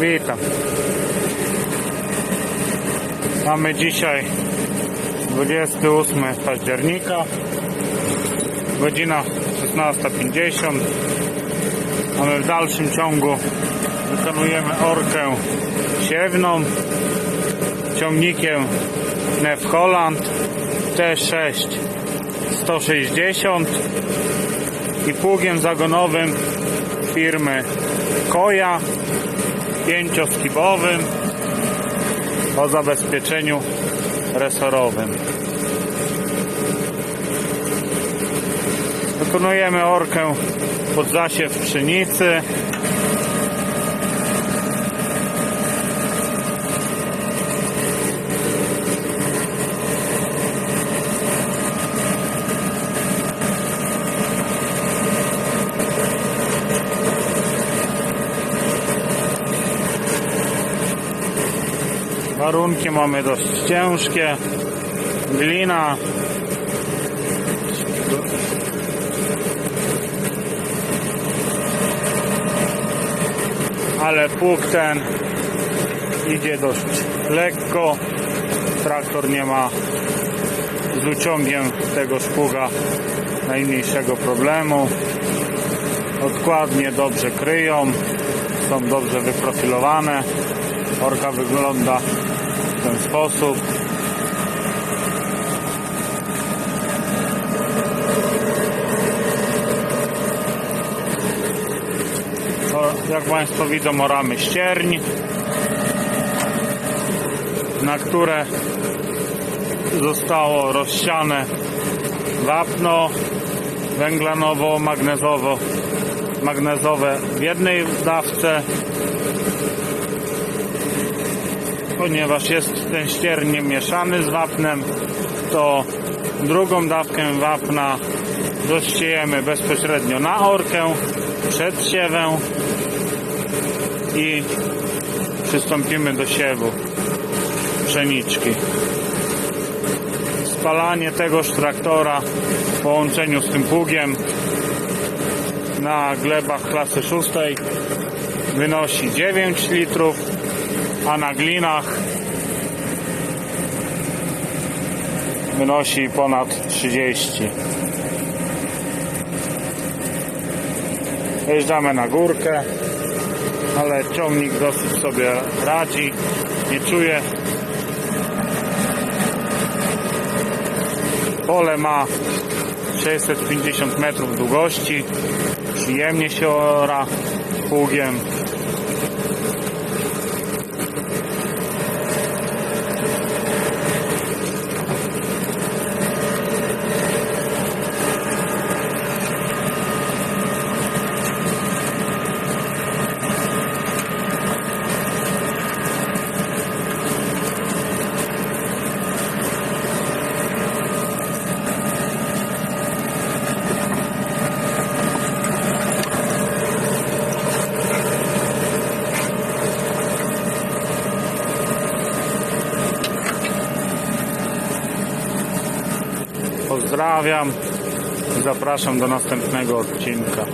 Witam. Mamy dzisiaj 28 października, godzina 16.50. Mamy w dalszym ciągu, wykonujemy orkę siewną ciągnikiem Nef Holland T6 160 i pługiem zagonowym firmy Koja pięcioskibowym o zabezpieczeniu resorowym. Wykonujemy orkę pod zasiew pszenicy. Warunki mamy dość ciężkie. Glina. Ale pług ten idzie dość lekko. Traktor nie ma z uciągiem tego szpuga najmniejszego problemu. Odkładnie dobrze kryją, są dobrze wyprofilowane. Orka wygląda w ten sposób. To, jak Państwo widzą, oramy ścierń, na które zostało rozsiane wapno węglanowo-magnezowo magnezowe w jednej dawce ponieważ jest ten ścierń mieszany z wapnem, to drugą dawkę wapna rozsiejemy bezpośrednio na orkę przed siewem i przystąpimy do siewu pszeniczki. Spalanie tegoż traktora w połączeniu z tym pługiem na glebach klasy szóstej wynosi 9 litrów a na glinach wynosi ponad 30. Jeżdżamy na górkę, ale ciągnik dosyć sobie radzi, nie czuje. Pole ma 650 metrów długości, przyjemnie się ora pługiem. Pozdrawiam. Zapraszam do następnego odcinka.